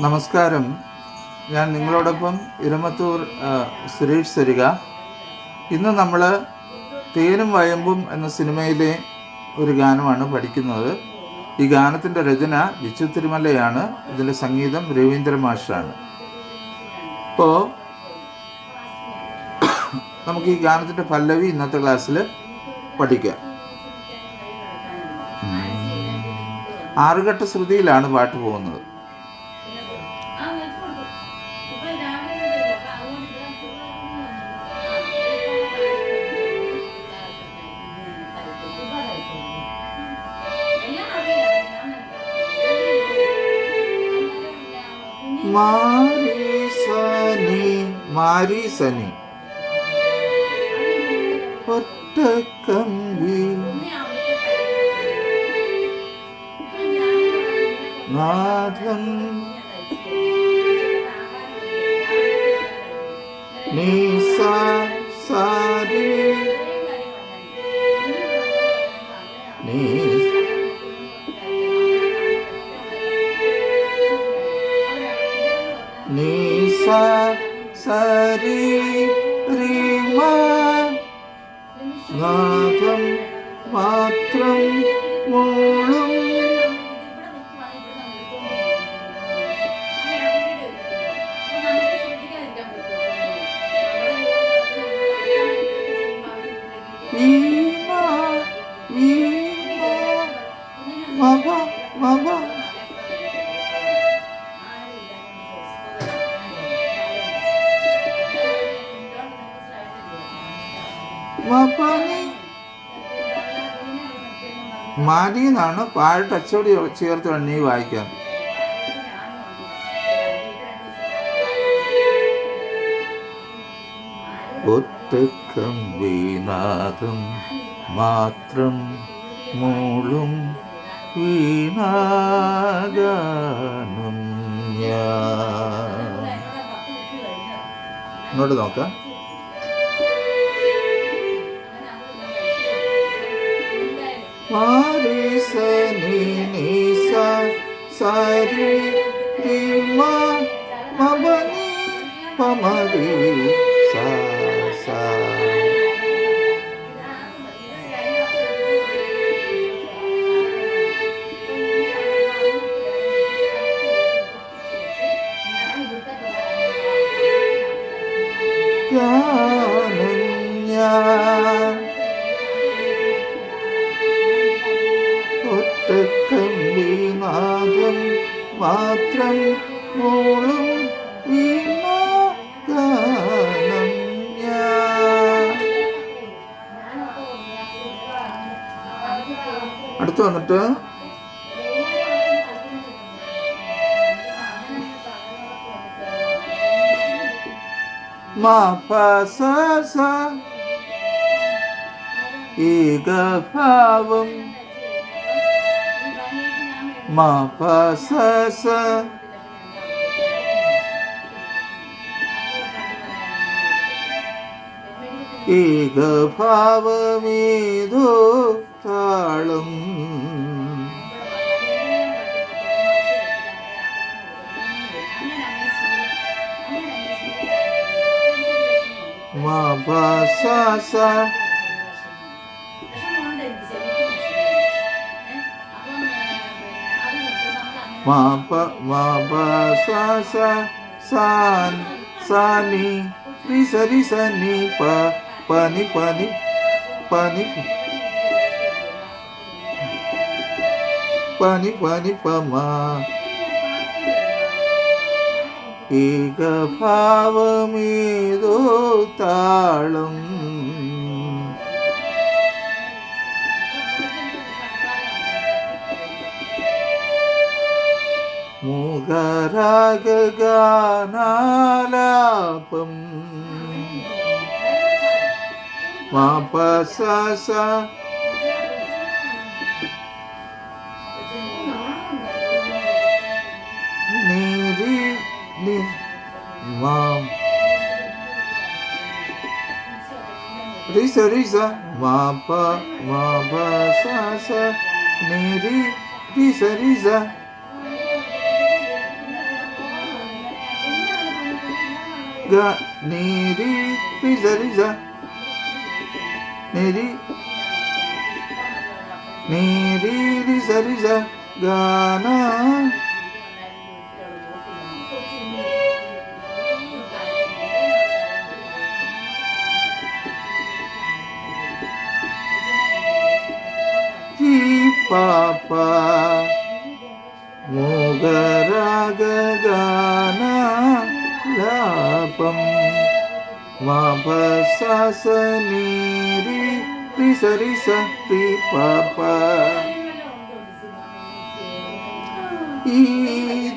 നമസ്കാരം. ഞാൻ നിങ്ങളോടൊപ്പം ഇരമത്തൂർ സുരേഷ് സരിക. ഇന്ന് നമ്മൾ തേനും വയമ്പും എന്ന സിനിമയിലെ ഒരു ഗാനമാണ് പഠിക്കുന്നത്. ഈ ഗാനത്തിന്റെ രചന വിച്ചു തിരുമലയാണ്. ഇതിന്റെ സംഗീതം രവീന്ദ്ര മാഷാണ്. അപ്പോൾ നമുക്ക് ഈ ഗാനത്തിന്റെ പല്ലവി ഇന്നത്തെ ക്ലാസ്സിൽ പഠിക്കാം. ആറുകെട്ട ശ്രുതിയിലാണ് പാട്ട് പോകുന്നത്. മാരി സനി. ഒറ്റക്കമ്പി നാഥൻ. നീ സാ സാരി. നീ നീ സാ സരി രി പാത്രം മൂളും. വീണ മാരി എന്നാണ് പാഴ് ടച്ചോടി ചേർത്ത് വേണം വായിക്കാൻ ഒറ്റക്കമ്പീനാഥം മാത്രം മൂളും വീണാഗാനം ഇങ്ങോട്ട് നോക്കാം. മാരി സനി നീ സ സരി രി മാത്രം മോളും വീണാഗാനം ഞാൻ. അടുത്ത് വന്നിട്ട്. മാ പ സ സ ഏകഭാവം മാ പ സ സ ഏകഭാവമേതോ താളം. സ സ മാ പ മാ പ സ സ സാൻ സാനി രി സ രി സ നി പ പ നി പ നി പ നി പ നി പ നി പ മാ ഏകഭാവമേതോ താളം മുഖരാഗാനാലാപം മാപസ നിരി നി മാം റിസ റിസ മാപ മാപ സ സ നിരി റിസ ga ni ri ri za ri za ni ri ni ri ri za ri za ga na. Papa Mugaragagana పాపం వాపససనీరి రిసరి సహి పాప. ఈ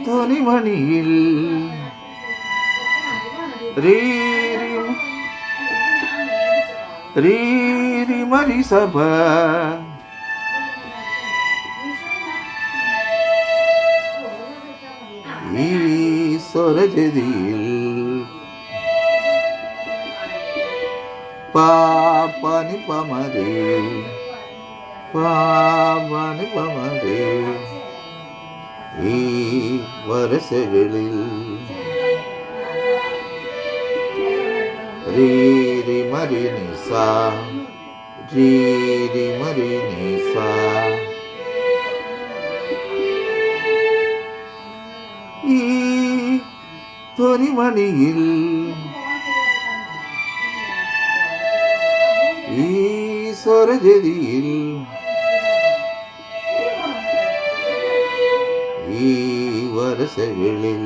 ధ్వనిమణిల్ రీరిమ రీరిమరి సభ. ఈ సొరజదీల్ ധ്വനിമണിയിൽ രീ രീ രി മരി സഭ ഈ സ്വരജതിയിൽ പാപനി പമരേ പാപനി പമരേ ഈ വരസകളിൽ രീരി മരി നിസ രീരി മരി നിസ ഈ ധ്വനിമണിയിൽ സ്വരജതിയിൽ ഈ വരസകളിൽ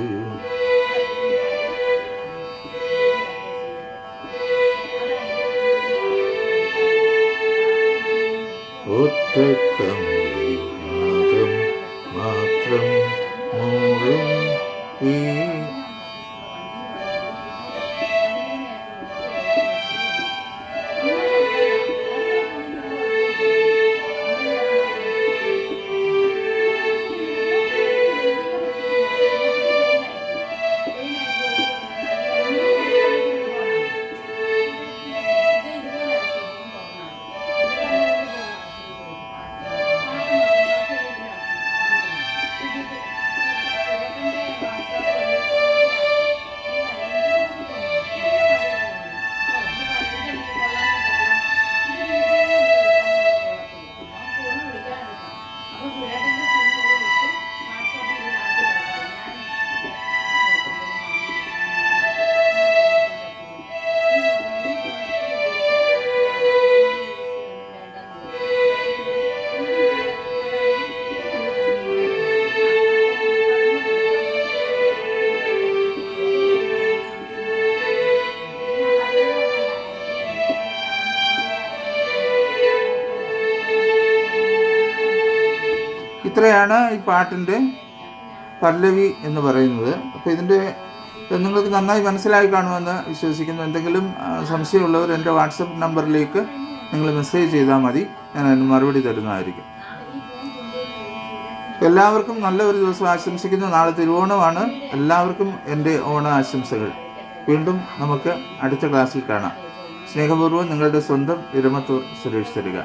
ഇത്രയാണ് ഈ പാട്ടിന്റെ പല്ലവി എന്ന് പറയുന്നത്. അപ്പോൾ ഇതിന്റെ നിങ്ങൾക്ക് നന്നായി മനസ്സിലായി കാണുമെന്ന് വിശ്വസിക്കുന്നു. എന്തെങ്കിലും സംശയമുള്ളവർ എന്റെ വാട്സപ്പ് നമ്പറിലേക്ക് നിങ്ങൾ മെസ്സേജ് ചെയ്താൽ മതി. ഞാൻ അതിന് മറുപടി തരുന്നതായിരിക്കും. എല്ലാവർക്കും നല്ല ഒരു ദിവസം ആശംസിക്കുന്നു. നാളെ തിരുവോണമാണ്. എല്ലാവർക്കും എന്റെ ഓണ ആശംസകൾ. വീണ്ടും നമുക്ക് അടുത്ത ക്ലാസ്സിൽ കാണാം. സ്നേഹപൂർവം നിങ്ങളുടെ സ്വന്തം ഇരമത്തൂർ സുരേഷ് തരിക.